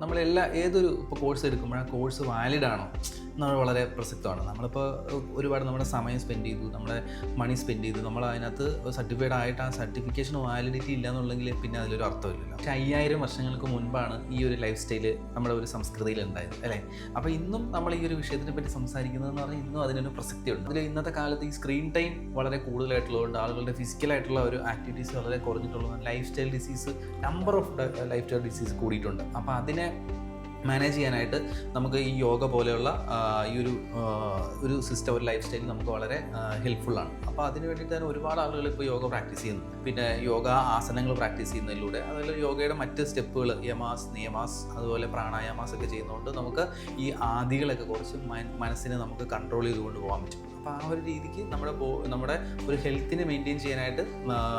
നമ്മളെല്ലാ ഏതൊരു ഇപ്പോൾ കോഴ്സ് എടുക്കുമ്പോൾ ആ കോഴ്സ് വാലിഡ് ആണോ? എന്നുള്ളത് വളരെ പ്രസക്തമാണ്. നമ്മളിപ്പോൾ ഒരുപാട് നമ്മുടെ സമയം സ്പെൻഡ് ചെയ്തു നമ്മുടെ മണി സ്പെൻഡ് ചെയ്തു നമ്മൾ അതിനകത്ത് സർട്ടിഫൈഡ് ആയിട്ട് ആ സർട്ടിഫിക്കേഷൻ വാലിഡിറ്റി ഇല്ല എന്നുണ്ടെങ്കിൽ പിന്നെ അതിലൊരു അർത്ഥമില്ലല്ലോ. പക്ഷേ അയ്യായിരം വർഷങ്ങൾക്ക് മുൻപാണ് ഈ ഒരു ലൈഫ് സ്റ്റൈൽ നമ്മുടെ ഒരു സംസ്കൃതിയിൽ ഉണ്ടായത് അല്ലേ? അപ്പോൾ ഇന്നും നമ്മൾ ഈ ഒരു വിഷയത്തിനെ പറ്റി സംസാരിക്കുന്നത് എന്ന് പറഞ്ഞാൽ ഇന്നും അതിനൊരു പ്രസക്തിയുണ്ട്. അതിൽ ഇന്നത്തെ കാലത്ത് ഈ സ്ക്രീൻ ടൈം വളരെ കൂടുതലായിട്ടുള്ളതുകൊണ്ട് ആളുകളുടെ ഫിസിക്കലായിട്ടുള്ള ഒരു ആക്ടിവിറ്റീസ് വളരെ കുറഞ്ഞിട്ടുള്ളതുകൊണ്ട് lifestyle disease number of lifestyle disease കൂടിയിട്ടുണ്ട്. അപ്പോൾ അതിനെ മാനേജ് ചെയ്യാനായിട്ട് നമുക്ക് ഈ യോഗ പോലെയുള്ള ഈ ഒരു ഒരു സിസ്റ്റം ഒരു ലൈഫ് സ്റ്റൈൽ നമുക്ക് വളരെ ഹെൽപ്ഫുള്ളാണ് അപ്പോൾ അതിന് വേണ്ടിയിട്ട് തന്നെ ഒരുപാട് ആളുകൾ ഇപ്പോൾ യോഗ പ്രാക്ടീസ് ചെയ്യുന്നു. പിന്നെ യോഗ ആസനങ്ങൾ പ്രാക്ടീസ് ചെയ്യുന്നതിലൂടെ അതുപോലെ യോഗയുടെ മറ്റ് സ്റ്റെപ്പുകൾ യമാസ് നിയമാസ് അതുപോലെ പ്രാണായാമാസ് ഒക്കെ ചെയ്യുന്നതുകൊണ്ട് നമുക്ക് ഈ ആദികളൊക്കെ കുറച്ച് മനസ്സിനെ നമുക്ക് കൺട്രോൾ ചെയ്തുകൊണ്ട് പോകാൻ പറ്റും. അപ്പോൾ ആ ഒരു രീതിക്ക് നമ്മുടെ നമ്മുടെ ഒരു ഹെൽത്തിനെ മെയിന്റെയിൻ ചെയ്യാനായിട്ട്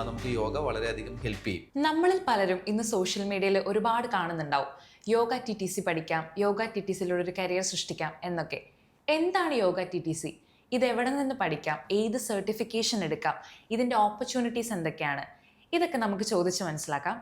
നമുക്ക് യോഗ വളരെയധികം ഹെൽപ്പ് ചെയ്യും. നമ്മളിൽ പലരും ഇന്ന് സോഷ്യൽ മീഡിയയിൽ ഒരുപാട് കാണുന്നുണ്ടാവും. യോഗ ടി ടി സി പഠിക്കാം യോഗ ടി ടി സിയിലൂടെ ഒരു കരിയർ സൃഷ്ടിക്കാം എന്നൊക്കെ. എന്താണ് യോഗ ടി ടി സി ഇത് എവിടെ നിന്ന് പഠിക്കാം? ഏത് സർട്ടിഫിക്കേഷൻ എടുക്കാം? ഇതിന്റെ ഓപ്പർച്യൂണിറ്റീസ് എന്തൊക്കെയാണ്? ഇതൊക്കെ നമുക്ക് ചോദിച്ച് മനസ്സിലാക്കാം.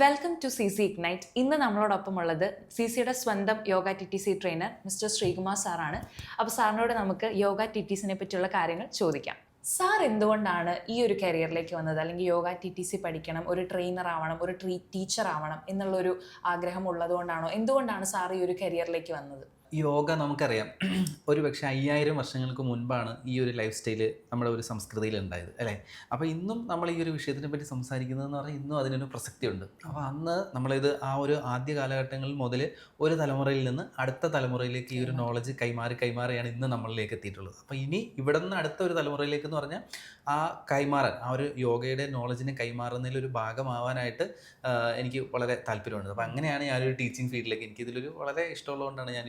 Welcome to C C ignite ഇന്ന് നമ്മളോടൊപ്പം ഉള്ളത് സി സിയുടെ സ്വന്തം yoga T T C trainer mister Sreekumar സാറാണ് അപ്പോൾ സാറിനോട് നമുക്ക് യോഗ ടി ടി സിനെ പറ്റിയുള്ള കാര്യങ്ങൾ ചോദിക്കാം. സാർ എന്തുകൊണ്ടാണ് ഈ ഒരു കരിയറിലേക്ക് വന്നത്? അല്ലെങ്കിൽ യോഗ ടി ടി സി പഠിക്കണം ഒരു ട്രെയിനർ ആവണം ഒരു ട്രീ ടീച്ചർ ആവണം എന്നുള്ളൊരു ആഗ്രഹം ഉള്ളതുകൊണ്ടാണോ? എന്തുകൊണ്ടാണ് സാർ ഈ ഒരു കരിയറിലേക്ക് വന്നത്? യോഗ നമുക്കറിയാം. ഒരു പക്ഷേ അയ്യായിരം വർഷങ്ങൾക്ക് മുൻപാണ് ഈ ഒരു ലൈഫ് സ്റ്റൈൽ നമ്മുടെ ഒരു സംസ്കൃതിയിൽ ഉണ്ടായത് അല്ലേ? അപ്പോൾ ഇന്നും നമ്മൾ ഈ ഒരു വിഷയത്തിനെ പറ്റി സംസാരിക്കുന്നതെന്ന് പറഞ്ഞാൽ ഇന്നും അതിനൊരു പ്രസക്തിയുണ്ട്. അപ്പോൾ അന്ന് നമ്മളിത് ആ ഒരു ആദ്യ കാലഘട്ടങ്ങളിൽ മുതൽ ഒരു തലമുറയിൽ നിന്ന് അടുത്ത തലമുറയിലേക്ക് ഈ ഒരു നോളജ് കൈമാറി കൈമാറിയാണ് ഇന്ന് നമ്മളിലേക്ക് എത്തിയിട്ടുള്ളത്. അപ്പോൾ ഇനി ഇവിടെ നിന്ന് അടുത്ത ഒരു തലമുറയിലേക്ക് എന്ന് പറഞ്ഞാൽ ആ കൈമാറാൻ ആ ഒരു യോഗയുടെ നോളജിനെ കൈമാറുന്നതിൽ ഒരു ഭാഗമാവാനായിട്ട് എനിക്ക് വളരെ താല്പര്യമുണ്ട്. അപ്പോൾ അങ്ങനെയാണ് ഞാനൊരു ടീച്ചിങ് ഫീൽഡിലേക്ക് എനിക്കിതിലൊരു വളരെ ഇഷ്ടമുള്ളതുകൊണ്ടാണ് ഞാൻ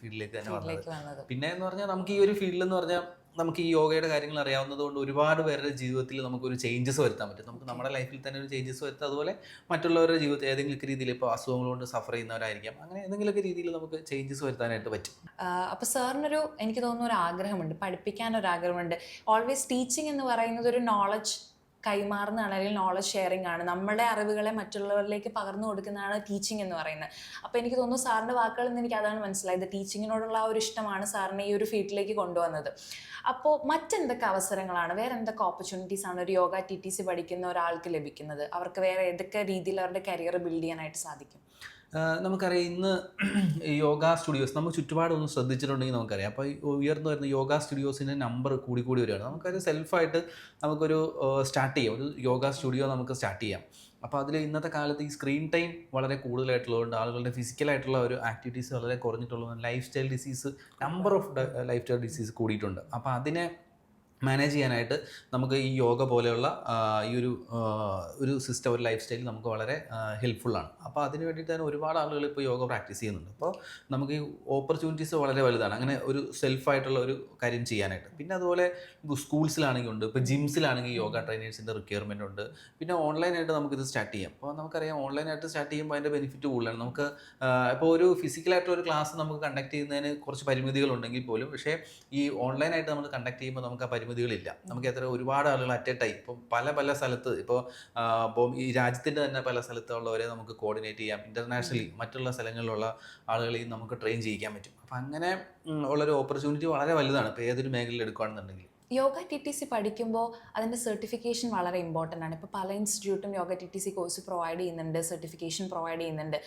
ഫീൽഡിലേക്ക് തന്നെ വന്നത്. പിന്നെ എന്ന് പറഞ്ഞാൽ നമുക്ക് ഈ ഒരു ഫീൽഡിൽ എന്ന് പറഞ്ഞാൽ നമുക്ക് ഈ യോഗയുടെ കാര്യങ്ങൾ അറിയാവുന്നത് കൊണ്ട് ഒരുപാട് പേരുടെ ജീവിതത്തിൽ നമുക്കൊരു ചേഞ്ചസ് വരുത്താൻ പറ്റും. നമുക്ക് നമ്മുടെ ലൈഫിൽ തന്നെ ഒരു ചേഞ്ചസ് വരുത്താം. അതുപോലെ മറ്റുള്ളവരുടെ ജീവിതത്തിൽ ഏതെങ്കിലും രീതിയിൽ ഇപ്പോൾ അസുഖങ്ങൾ കൊണ്ട് സഫർ ചെയ്യുന്നവരായിരിക്കാം. അങ്ങനെ ഏതെങ്കിലുമൊക്കെ രീതിയിൽ നമുക്ക് ചേഞ്ചസ് വരുത്താനായിട്ട് പറ്റും. അപ്പോൾ അപ്പൊ സാറിനൊരു എനിക്ക് തോന്നുന്ന ഒരു ആഗ്രഹമുണ്ട് പഠിപ്പിക്കാൻ ഒരു ആഗ്രഹമുണ്ട് ഓൾവേസ് ടീച്ചിങ് എന്ന് പറയുന്നത് ഒരു നോളജ് കൈമാറുന്നതാണ് അല്ലെങ്കിൽ നോളജ് ഷെയറിംഗ് ആണ്. നമ്മുടെ അറിവുകളെ മറ്റുള്ളവരിലേക്ക് പകർന്നു കൊടുക്കുന്നതാണ് ടീച്ചിങ് എന്ന് പറയുന്നത്. അപ്പോൾ എനിക്ക് തോന്നുന്നു സാറിന്റെ വാക്കുകളിൽ നിന്ന് എനിക്ക് അതാണ് മനസ്സിലായത്. ടീച്ചിങ്ങിനോടുള്ള ആ ഒരു ഇഷ്ടമാണ് സാറിനെ ഈ ഒരു ഫീൽഡിലേക്ക് കൊണ്ടുവന്നത്. അപ്പോൾ മറ്റെന്തൊക്കെ അവസരങ്ങളാണ്? വേറെ എന്തൊക്കെ ഓപ്പർച്യൂണിറ്റീസ് ആണ് ഒരു യോഗ ടി ടി സി പഠിക്കുന്ന ഒരാൾക്ക് ലഭിക്കുന്നത്? അവർക്ക് വേറെ ഏതൊക്കെ രീതിയിൽ അവരുടെ കരിയർ ബിൽഡ് ചെയ്യാനായിട്ട് സാധിക്കും? നമുക്കറിയാം ഇന്ന് യോഗ സ്റ്റുഡിയോസ് നമുക്ക് ചുറ്റുപാടൊന്ന് ശ്രദ്ധിച്ചിട്ടുണ്ടെങ്കിൽ നമുക്കറിയാം. അപ്പോൾ ഉയർന്നു വരുന്ന യോഗ സ്റ്റുഡിയോസിന്റെ നമ്പർ കൂടി കൂടി വരികയാണ്. നമുക്കത് സെൽഫായിട്ട് നമുക്കൊരു സ്റ്റാർട്ട് ചെയ്യാം. ഒരു യോഗ സ്റ്റുഡിയോ നമുക്ക് സ്റ്റാർട്ട് ചെയ്യാം. അപ്പോൾ അതിൽ ഇന്നത്തെ കാലത്ത് ഈ സ്ക്രീൻ ടൈം വളരെ കൂടുതലായിട്ടുള്ളതുകൊണ്ട് ആളുകളുടെ ഫിസിക്കലായിട്ടുള്ള ഒരു ആക്ടിവിറ്റീസ് വളരെ കുറഞ്ഞിട്ടുള്ളതുകൊണ്ട് lifestyle disease number of lifestyle disease കൂടിയിട്ടുണ്ട്. അപ്പോൾ അതിനെ മാനേജ് ചെയ്യാനായിട്ട് നമുക്ക് ഈ യോഗ പോലെയുള്ള ഈ ഒരു ഒരു സിസ്റ്റം ഒരു ലൈഫ് സ്റ്റൈൽ നമുക്ക് വളരെ ഹെൽപ്ഫുള്ളാണ് അപ്പോൾ അതിന് വേണ്ടിയിട്ട് തന്നെ ഒരുപാട് ആളുകൾ ഇപ്പോൾ യോഗ പ്രാക്ടീസ് ചെയ്യുന്നുണ്ട്. അപ്പോൾ നമുക്ക് ഈ ഓപ്പർച്യൂണിറ്റീസ് വളരെ വലുതാണ്. അങ്ങനെ ഒരു സെൽഫായിട്ടുള്ള ഒരു കാര്യം ചെയ്യാനായിട്ട്. പിന്നെ അതുപോലെ സ്കൂൾസിലാണെങ്കിൽ ഉണ്ട്. ഇപ്പോൾ ജിംസിലാണെങ്കിൽ യോഗ ട്രെയിനേഴ്സിന്റെ റിക്വയർമെന്റ് ഉണ്ട്. പിന്നെ ഓൺലൈനായിട്ട് നമുക്കിത് സ്റ്റാർട്ട് ചെയ്യാം. അപ്പോൾ നമുക്കറിയാം ഓൺലൈനായിട്ട് സ്റ്റാർട്ട് ചെയ്യുമ്പോൾ അതിന്റെ ബെനിഫിറ്റ് കൂടുതലാണ്. നമുക്ക് ഇപ്പോൾ ഒരു ഫിസിക്കലായിട്ടുള്ള ഒരു ക്ലാസ് നമുക്ക് കണ്ടക്ട് ചെയ്യുന്നതിന് കുറച്ച് പരിമിതികളുണ്ടെങ്കിൽ പോലും പക്ഷേ ഈ ഓൺലൈനായിട്ട് നമ്മൾ കണ്ടക്ട് ചെയ്യുമ്പോൾ നമുക്ക് ആ പരിമിതികളില്ല. നമുക്ക് എത്ര ഒരുപാട് ആളുകൾ അറ്റ് എ ടൈം ഇപ്പം പല പല സ്ഥലത്ത് ഇപ്പോൾ ഇപ്പം ഈ രാജ്യത്തിന്റെ തന്നെ പല സ്ഥലത്തുള്ളവരെ നമുക്ക് കോർഡിനേറ്റ് ചെയ്യാം. ഇന്റർനാഷണലി മറ്റുള്ള സ്ഥലങ്ങളിലുള്ള ആളുകളെയും നമുക്ക് ട്രെയിൻ ചെയ്യിക്കാൻ പറ്റും. അപ്പം അങ്ങനെ ഉള്ളൊരു ഓപ്പർച്യൂണിറ്റി വളരെ വലുതാണ്. ഇപ്പോൾ ഏതൊരു മേഖലയിൽ എടുക്കുകയാണെന്നുണ്ടെങ്കിൽ യോഗ ടി ടി സി പഠിക്കുമ്പോൾ അതിന്റെ സർട്ടിഫിക്കേഷൻ വളരെ ഇമ്പോർട്ടന്റ് ആണ്. ഇപ്പോൾ പല ഇൻസ്റ്റിറ്റ്യൂട്ടും yoga T T C course provide ചെയ്യുന്നുണ്ട് സർട്ടിഫിക്കേഷൻ പ്രൊവൈഡ് ചെയ്യുന്നുണ്ട്.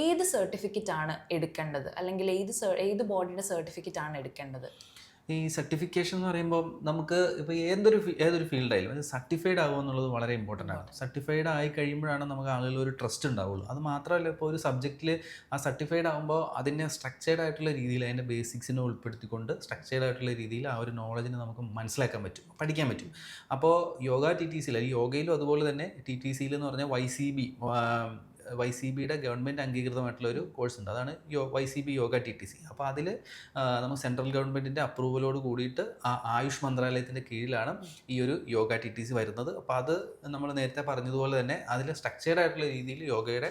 ഏത് സർട്ടിഫിക്കറ്റ് ആണ് എടുക്കേണ്ടത്? അല്ലെങ്കിൽ ഏത് ഏത് ബോഡിയുടെ സർട്ടിഫിക്കറ്റ് ആണ് എടുക്കേണ്ടത്? ഈ സർട്ടിഫിക്കേഷൻ എന്ന് പറയുമ്പോൾ നമുക്ക് ഇപ്പോൾ ഏതൊരു ഏതൊരു ഫീൽഡായാലും അത് സർട്ടിഫൈഡ് ആകുക എന്നുള്ളത് വളരെ ഇമ്പോർട്ടന്റ് ആണ്. സർട്ടിഫൈഡ് ആയി കഴിയുമ്പോഴാണ് നമുക്ക് ആളുകളിൽ ഒരു ട്രസ്റ്റ് ഉണ്ടാവുള്ളൂ. അത് മാത്രമല്ല ഇപ്പോൾ ഒരു സബ്ജക്റ്റിൽ ആ സർട്ടിഫൈഡ് ആകുമ്പോൾ അതിനെ സ്ട്രക്ചേർഡ് ആയിട്ടുള്ള രീതിയിൽ അതിന്റെ ബേസിക്സിനെ ഉൾപ്പെടുത്തിക്കൊണ്ട് സ്ട്രക്ചേർഡ് ആയിട്ടുള്ള രീതിയിൽ ആ ഒരു നോളജിനെ നമുക്ക് മനസ്സിലാക്കാൻ പറ്റും പഠിക്കാൻ പറ്റും. അപ്പോൾ യോഗ ടി ടി സിയിൽ യോഗയിലും അതുപോലെ തന്നെ ടി ടി സിയിൽ എന്ന് പറഞ്ഞാൽ Y C B Y C ബിയുടെ ഗവൺമെന്റ് അംഗീകൃതമായിട്ടുള്ള ഒരു കോഴ്സ് ഉണ്ട് അതാണ് യോ Y C B yoga T T C. അപ്പോൾ അതിൽ നമ്മൾ സെൻട്രൽ ഗവൺമെന്റിന്റെ അപ്രൂവലോട് കൂടിയിട്ട് ആ ആയുഷ് മന്ത്രാലയത്തിന്റെ കീഴിലാണ് ഈ ഒരു യോഗ ടി ടി സി വരുന്നത്. അപ്പോൾ അത് നമ്മൾ നേരത്തെ പറഞ്ഞതുപോലെ തന്നെ അതിൽ സ്ട്രക്ചേർഡ് ആയിട്ടുള്ള രീതിയിൽ യോഗയുടെ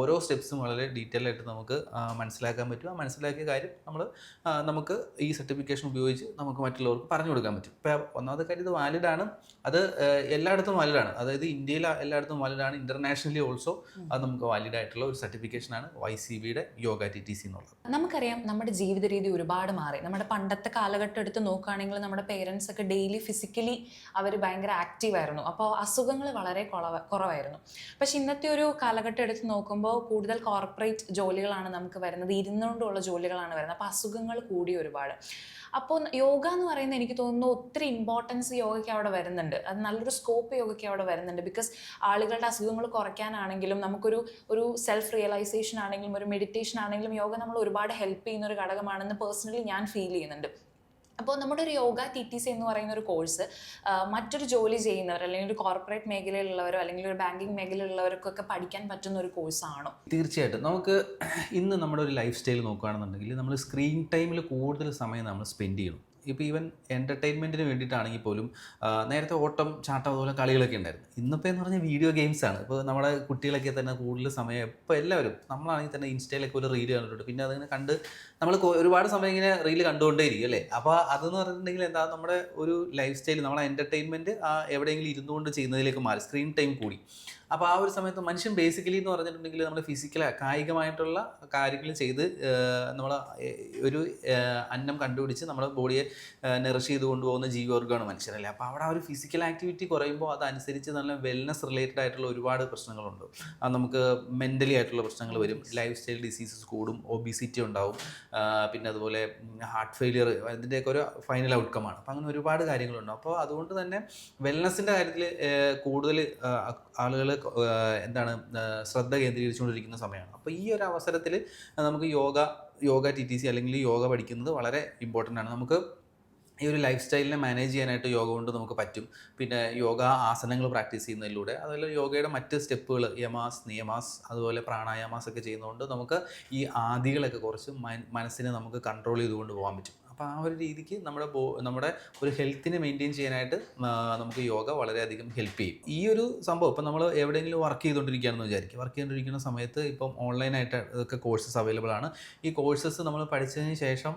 ഓരോ സ്റ്റെപ്സും വളരെ ഡീറ്റെയിൽ ആയിട്ട് നമുക്ക് മനസ്സിലാക്കാൻ പറ്റും. ആ മനസ്സിലാക്കിയ കാര്യം നമ്മൾ നമുക്ക് ഈ സർട്ടിഫിക്കേഷൻ ഉപയോഗിച്ച് നമുക്ക് മറ്റുള്ളവർക്ക് പറഞ്ഞു കൊടുക്കാൻ പറ്റും. ഇപ്പോൾ ഒന്നാമത്തെ കാര്യം ഇത് വാലിഡ് ആണ്. അത് എല്ലായിടത്തും വാലിഡ് ആണ്. അതായത് ഇന്ത്യയിൽ എല്ലായിടത്തും വാലിഡ് ആണ്. ഇന്റർനാഷണലി ഓൾസോ അത് നമുക്ക് വാലിഡ് ആയിട്ടുള്ള ഒരു സർട്ടിഫിക്കേഷനാണ് വൈ സി ബിയുടെ യോഗ ടി ടി സി എന്നുള്ളത്. നമുക്കറിയാം നമ്മുടെ ജീവിത രീതി ഒരുപാട് മാറി. നമ്മുടെ പണ്ടത്തെ കാലഘട്ടം എടുത്ത് നോക്കുകയാണെങ്കിൽ നമ്മുടെ പേരൻസ് ഒക്കെ ഡെയിലി ഫിസിക്കലി അവർ ഭയങ്കര ആക്റ്റീവ് ആയിരുന്നു. അപ്പോൾ അസുഖങ്ങൾ വളരെ കുറവ കുറവായിരുന്നു. പക്ഷെ ഇന്നത്തെ ഒരു കാലഘട്ടം എടുത്ത് നോക്കുമ്പോൾ കൂടുതൽ കോർപ്പറേറ്റ് ജോലികളാണ് നമുക്ക് വരുന്നത്. ഇരുന്നുകൊണ്ടുള്ള ജോലികളാണ് വരുന്നത്. അപ്പോൾ അസുഖങ്ങൾ കൂടി ഒരുപാട്. അപ്പോൾ യോഗ എന്ന് പറയുന്നത് എനിക്ക് തോന്നുന്നു ഒത്തിരി ഇമ്പോർട്ടൻസ് യോഗയ്ക്ക് അവിടെ വരുന്നുണ്ട്. അത് നല്ലൊരു സ്കോപ്പ് യോഗയ്ക്ക് അവിടെ വരുന്നുണ്ട്. ബിക്കോസ് ആളുകളുടെ അസുഖങ്ങൾ കുറയ്ക്കാനാണെങ്കിലും നമുക്കൊരു ഒരു ഒരു സെൽഫ് റിയലൈസേഷൻ ആണെങ്കിലും ഒരു മെഡിറ്റേഷൻ ആണെങ്കിലും യോഗ നമ്മൾ ഒരുപാട് ഹെൽപ്പ് ചെയ്യുന്ന ഒരു ഘടകമാണെന്ന് പേഴ്സണലി ഞാൻ ഫീൽ ചെയ്യുന്നുണ്ട്. അപ്പോൾ നമ്മുടെ ഒരു യോഗ ടി ടി സി എന്ന് പറയുന്ന ഒരു കോഴ്സ് മറ്റൊരു ജോലി ചെയ്യുന്നവർ അല്ലെങ്കിൽ ഒരു കോർപ്പറേറ്റ് മേഖലയിലുള്ളവരോ അല്ലെങ്കിൽ ഒരു ബാങ്കിങ് മേഖലയിലുള്ളവർക്കൊക്കെ പഠിക്കാൻ പറ്റുന്ന ഒരു കോഴ്സാണോ തീർച്ചയായിട്ടും. നമുക്ക് ഇന്ന് നമ്മുടെ ഒരു ലൈഫ് സ്റ്റൈൽ നോക്കുകയാണെന്നുണ്ടെങ്കിൽ നമ്മൾ സ്ക്രീൻ ടൈമിൽ കൂടുതൽ സമയം നമ്മൾ സ്പെൻഡ് ചെയ്യണം. ഇപ്പോൾ ഈവൻ എന്റർടൈൻമെന്റിന് വേണ്ടിയിട്ടാണെങ്കിൽ പോലും നേരത്തെ ഓട്ടം ചാട്ടം അതുപോലെ കളികളൊക്കെ ഉണ്ടായിരുന്നു. ഇന്നിപ്പോൾ എന്ന് പറഞ്ഞാൽ വീഡിയോ ഗെയിംസാണ് ഇപ്പോൾ നമ്മുടെ കുട്ടികളൊക്കെ തന്നെ കൂടുതൽ സമയം ഇപ്പോൾ എല്ലാവരും നമ്മളാണെങ്കിൽ തന്നെ ഇൻസ്റ്റയിലൊക്കെ ഒരു റീൽ കണ്ടിട്ടുണ്ട്. പിന്നെ അതിങ്ങനെ കണ്ട് നമ്മൾ ഒരുപാട് സമയം ഇങ്ങനെ റീൽ കണ്ടുകൊണ്ടേ ഇരിക്കും അല്ലേ? അപ്പോൾ അതെന്ന് പറഞ്ഞിട്ടുണ്ടെങ്കിൽ എന്താ നമ്മുടെ ഒരു ലൈഫ് സ്റ്റൈൽ നമ്മളെ എന്റർടൈൻമെന്റ് ആ എവിടെയെങ്കിലും ഇരുന്നുകൊണ്ട് ചെയ്യുന്നതിലേക്ക് മാറി. സ്ക്രീൻ ടൈം കൂടി. അപ്പോൾ ആ ഒരു സമയത്ത് മനുഷ്യൻ ബേസിക്കലി എന്ന് പറഞ്ഞിട്ടുണ്ടെങ്കിൽ നമ്മൾ ഫിസിക്കൽ കായികമായിട്ടുള്ള കാര്യങ്ങൾ ചെയ്ത് നമ്മൾ ഒരു അന്നം കണ്ടുപിടിച്ച് നമ്മുടെ ബോഡിയെ നിറച്ച് ചെയ്ത് കൊണ്ടുപോകുന്ന ജീവവർഗമാണ് മനുഷ്യരല്ലേ അപ്പോൾ അവിടെ ആ ഒരു ഫിസിക്കൽ ആക്ടിവിറ്റി കുറയുമ്പോൾ അതനുസരിച്ച് നല്ല വെൽനസ് റിലേറ്റഡ് ആയിട്ടുള്ള ഒരുപാട് പ്രശ്നങ്ങളുണ്ട്. അത് നമുക്ക് മെന്റലി ആയിട്ടുള്ള പ്രശ്നങ്ങൾ വരും. ലൈഫ് സ്റ്റൈൽ ഡിസീസസ് കൂടും ഒബിസിറ്റി ഉണ്ടാവും. പിന്നെ അതുപോലെ ഹാർട്ട് ഫെയിലിയർ അതിന്റെയൊക്കെ ഒരു ഫൈനൽ ഔട്ട്കമാണ് അപ്പോൾ അങ്ങനെ ഒരുപാട് കാര്യങ്ങളുണ്ട്. അപ്പോൾ അതുകൊണ്ട് തന്നെ വെൽനസിന്റെ കാര്യത്തിൽ കൂടുതൽ ആളുകൾ എന്താണ് ശ്രദ്ധ കേന്ദ്രീകരിച്ചുകൊണ്ടിരിക്കുന്ന സമയമാണ്. അപ്പോൾ ഈ ഒരു അവസരത്തിൽ നമുക്ക് yoga yoga T T C അല്ലെങ്കിൽ യോഗ പഠിക്കുന്നത് വളരെ ഇമ്പോർട്ടന്റ് ആണ്. നമുക്ക് ഈ ഒരു ലൈഫ് സ്റ്റൈലിനെ മാനേജ് ചെയ്യാനായിട്ട് യോഗ കൊണ്ട് നമുക്ക് പറ്റും. പിന്നെ യോഗ ആസനങ്ങൾ പ്രാക്ടീസ് ചെയ്യുന്നതിലൂടെ അതുപോലെ യോഗയുടെ മറ്റ് സ്റ്റെപ്പുകൾ യമാസ് നിയമാസ് അതുപോലെ പ്രാണായാമാസ് ഒക്കെ ചെയ്യുന്നതുകൊണ്ട് നമുക്ക് ഈ ആദികളൊക്കെ കുറച്ച് മനസ്സിനെ നമുക്ക് കൺട്രോൾ ചെയ്തുകൊണ്ട് പോകാൻ പറ്റും. അപ്പോൾ ആ ഒരു രീതിക്ക് നമ്മുടെ ബോ നമ്മുടെ ഒരു ഹെൽത്തിനെ മെയിന്റെയിൻ ചെയ്യാനായിട്ട് നമുക്ക് യോഗ വളരെയധികം ഹെൽപ്പ് ചെയ്യും. ഈ ഒരു സംഭവം ഇപ്പം നമ്മൾ എവിടെയെങ്കിലും വർക്ക് ചെയ്തുകൊണ്ടിരിക്കുകയാണെന്ന് വിചാരിക്കും. വർക്ക് ചെയ്തുകൊണ്ടിരിക്കുന്ന സമയത്ത് ഇപ്പം ഓൺലൈനായിട്ട് ഇതൊക്കെ കോഴ്സസ് അവൈലബിൾ ആണ് ഈ കോഴ്സസ് നമ്മൾ പഠിച്ചതിന് ശേഷം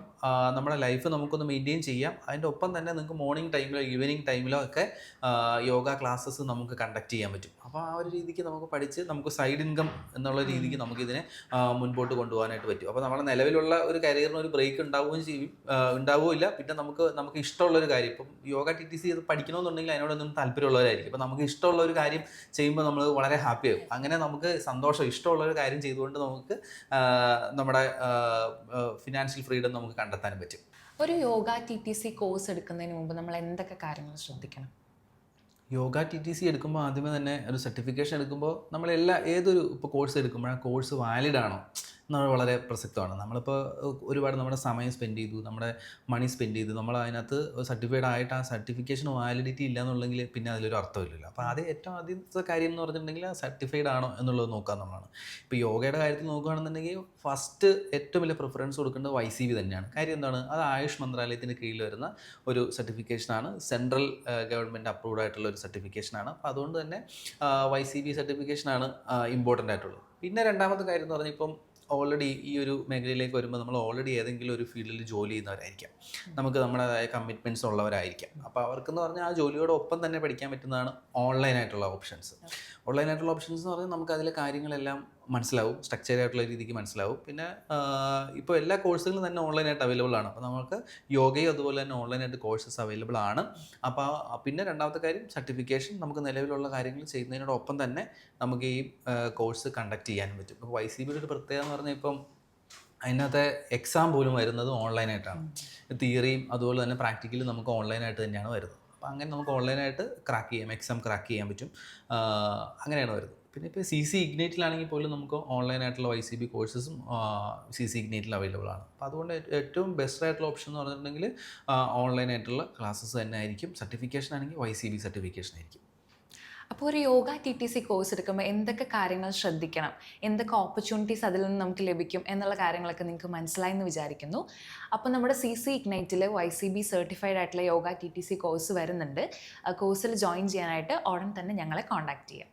നമ്മുടെ ലൈഫ് നമുക്കൊന്ന് മെയിന്റെയിൻ ചെയ്യാം. അതിന്റെ ഒപ്പം തന്നെ നിങ്ങൾക്ക് മോർണിംഗ് ടൈമിലോ ഈവനിങ് ടൈമിലോ ഒക്കെ യോഗ ക്ലാസ്സസ് നമുക്ക് കണ്ടക്ട് ചെയ്യാൻ പറ്റും. അപ്പോൾ ആ ഒരു രീതിക്ക് നമുക്ക് പഠിച്ച് നമുക്ക് സൈഡ് ഇൻകം എന്നുള്ള രീതിക്ക് നമുക്കിതിനെ മുൻപോട്ട് കൊണ്ടുപോകാനായിട്ട് പറ്റും. അപ്പോൾ നമ്മുടെ നിലവിലുള്ള ഒരു കരിയറിന് ഒരു ബ്രേക്ക് ഉണ്ടാവുകയും ചെയ്യും. ഉണ്ടാവുകയില്ല പിന്നെ നമുക്ക് നമുക്ക് ഇഷ്ടമുള്ള ഒരു കാര്യം. ഇപ്പം യോഗ ടി ടി സി പഠിക്കണമെന്നുണ്ടെങ്കിൽ അതിനോടൊന്നും താല്പര്യമുള്ളവരായിരിക്കും. അപ്പം നമുക്ക് ഇഷ്ടമുള്ള ഒരു കാര്യം ചെയ്യുമ്പോൾ നമ്മൾ വളരെ ഹാപ്പി ആകും അങ്ങനെ നമുക്ക് സന്തോഷം ഇഷ്ടമുള്ള ഒരു കാര്യം ചെയ്തുകൊണ്ട് നമുക്ക് നമ്മുടെ ഫിനാൻഷ്യൽ ഫ്രീഡം നമുക്ക് കണ്ടെത്താനും പറ്റും. ഒരു yoga T T C course എടുക്കുന്നതിന് മുമ്പ് നമ്മൾ എന്തൊക്കെ കാര്യങ്ങൾ ശ്രദ്ധിക്കണം? യോഗ ടി ടി സി എടുക്കുമ്പോൾ ആദ്യമേ തന്നെ ഒരു സർട്ടിഫിക്കേഷൻ എടുക്കുമ്പോൾ നമ്മളെല്ലാ ഏതൊരു ഇപ്പോൾ കോഴ്സ് എടുക്കുമ്പോൾ ആ കോഴ്സ് വാലിഡ് ആണോ? വളരെ പ്രസക്തമാണ്. നമ്മളിപ്പോൾ ഒരുപാട് നമ്മുടെ സമയം സ്പെൻഡ് ചെയ്തു നമ്മുടെ മണി സ്പെൻഡ് ചെയ്തു നമ്മൾ അതിനകത്ത് സർട്ടിഫൈഡ് ആയിട്ട് ആ സർട്ടിഫിക്കേഷൻ വാലിഡിറ്റി ഇല്ല എന്നുണ്ടെങ്കിൽ പിന്നെ അതിലൊരു അർത്ഥമില്ലല്ലോ അപ്പോൾ അത് ഏറ്റവും ആദ്യത്തെ കാര്യം എന്ന് പറഞ്ഞിട്ടുണ്ടെങ്കിൽ സർട്ടിഫൈഡ് ആണോ എന്നുള്ളത് നോക്കുക എന്നുള്ളതാണ് ഇപ്പോൾ യോഗയുടെ കാര്യത്തിൽ നോക്കുകയാണെന്നുണ്ടെങ്കിൽ ഫസ്റ്റ് ഏറ്റവും വലിയ പ്രിഫറൻസ് കൊടുക്കേണ്ടത് വൈ സി ബി തന്നെയാണ്. കാര്യം എന്താണ്? അത് ആയുഷ് മന്ത്രാലയത്തിന് കീഴിൽ വരുന്ന ഒരു സർട്ടിഫിക്കേഷനാണ് സെൻട്രൽ ഗവൺമെന്റ് അപ്രൂവ്ഡ് ആയിട്ടുള്ള ഒരു സർട്ടിഫിക്കേഷനാണ് അപ്പോൾ അതുകൊണ്ട് തന്നെ വൈ സി ബി സർട്ടിഫിക്കേഷനാണ് ഇമ്പോർട്ടന്റ് ആയിട്ടുള്ളത്. പിന്നെ രണ്ടാമത്തെ കാര്യം എന്ന് പറഞ്ഞാൽ ഇപ്പം ഓൾറെഡി ഈ ഒരു മേഖലയിലേക്ക് വരുമ്പോൾ നമ്മൾ ഓൾറെഡി ഏതെങ്കിലും ഒരു ഫീൽഡിൽ ജോലി ചെയ്യുന്നവരായിരിക്കാം. നമുക്ക് നമ്മുടേതായ കമ്മിറ്റ്മെന്റ്സ് ഉള്ളവരായിരിക്കാം. അപ്പോൾ അവർക്കെന്ന് പറഞ്ഞാൽ ആ ജോലിയോടൊപ്പം തന്നെ പഠിക്കാൻ പറ്റുന്നതാണ് ഓൺലൈനായിട്ടുള്ള ഓപ്ഷൻസ് ഓൺലൈനായിട്ടുള്ള ഓപ്ഷൻസ് എന്ന് പറഞ്ഞാൽ നമുക്ക് അതിലെ കാര്യങ്ങളെല്ലാം മനസ്സിലാവും. സ്ട്രക്ചർ ആയിട്ടുള്ള രീതിക്ക് മനസ്സിലാവും. പിന്നെ ഇപ്പോൾ എല്ലാ കോഴ്സുകളും തന്നെ ഓൺലൈനായിട്ട് അവൈലബിൾ ആണ്. അപ്പോൾ നമുക്ക് യോഗയും അതുപോലെ തന്നെ ഓൺലൈനായിട്ട് കോഴ്സസ് അവൈലബിൾ ആണ്. അപ്പോൾ പിന്നെ രണ്ടാമത്തെ കാര്യം സർട്ടിഫിക്കേഷൻ നമുക്ക് നിലവിലുള്ള കാര്യങ്ങൾ ചെയ്യുന്നതിനോടൊപ്പം തന്നെ നമുക്ക് ഈ കോഴ്സ് കണ്ടക്ട് ചെയ്യാനും പറ്റും. ഇപ്പോൾ വൈ സി ബിയുടെ ഒരു പ്രത്യേകത എന്ന് പറഞ്ഞാൽ ഇപ്പം അതിനകത്തെ എക്സാം പോലും വരുന്നത് ഓൺലൈനായിട്ടാണ് തിയറിയും അതുപോലെ തന്നെ പ്രാക്ടിക്കലും നമുക്ക് ഓൺലൈനായിട്ട് തന്നെയാണ് വരുന്നത്. അപ്പോൾ അങ്ങനെ നമുക്ക് ഓൺലൈനായിട്ട് ക്രാക്ക് ചെയ്യാം എക്സാം ക്രാക്ക് ചെയ്യാൻ പറ്റും. അങ്ങനെയാണ് വരുന്നത്. പിന്നെ ഇപ്പോൾ സി സി ഇഗ്നേറ്റിലാണെങ്കിൽ പോലും നമുക്ക് ഓൺലൈനായിട്ടുള്ള വൈ സി ബി കോഴ്സസും സി സി ഇഗ്നേറ്റിൽ അവൈലബിൾ ആണ്. അപ്പോൾ അതുകൊണ്ട് ഏറ്റവും ബെസ്റ്റ് ആയിട്ടുള്ള ഓപ്ഷൻ എന്ന് പറഞ്ഞിട്ടുണ്ടെങ്കിൽ ഓൺലൈനായിട്ടുള്ള ക്ലാസ്സസ് തന്നെ ആയിരിക്കും. സർട്ടിഫിക്കേഷൻ ആണെങ്കിൽ വൈ സി ബി സർട്ടിഫിക്കേഷൻ ആയിരിക്കും. അപ്പോൾ ഒരു yoga T T C course എടുക്കുമ്പോൾ എന്തൊക്കെ കാര്യങ്ങൾ ശ്രദ്ധിക്കണം? എന്തൊക്കെ ഓപ്പർച്യൂണിറ്റീസ് അതിൽ നിന്ന് നമുക്ക് ലഭിക്കും? എന്നുള്ള കാര്യങ്ങളൊക്കെ നിങ്ങൾക്ക് മനസ്സിലായി എന്ന് വിചാരിക്കുന്നു. അപ്പോൾ നമ്മുടെ സി സി ഇഗ്നൈറ്റിൽ വൈ സി ബി സർട്ടിഫൈഡ് ആയിട്ടുള്ള yoga T T C course വരുന്നുണ്ട്. കോഴ്സിൽ ജോയിൻ ചെയ്യാനായിട്ട് ഉടൻ തന്നെ ഞങ്ങളെ കോൺടാക്ട് ചെയ്യാം.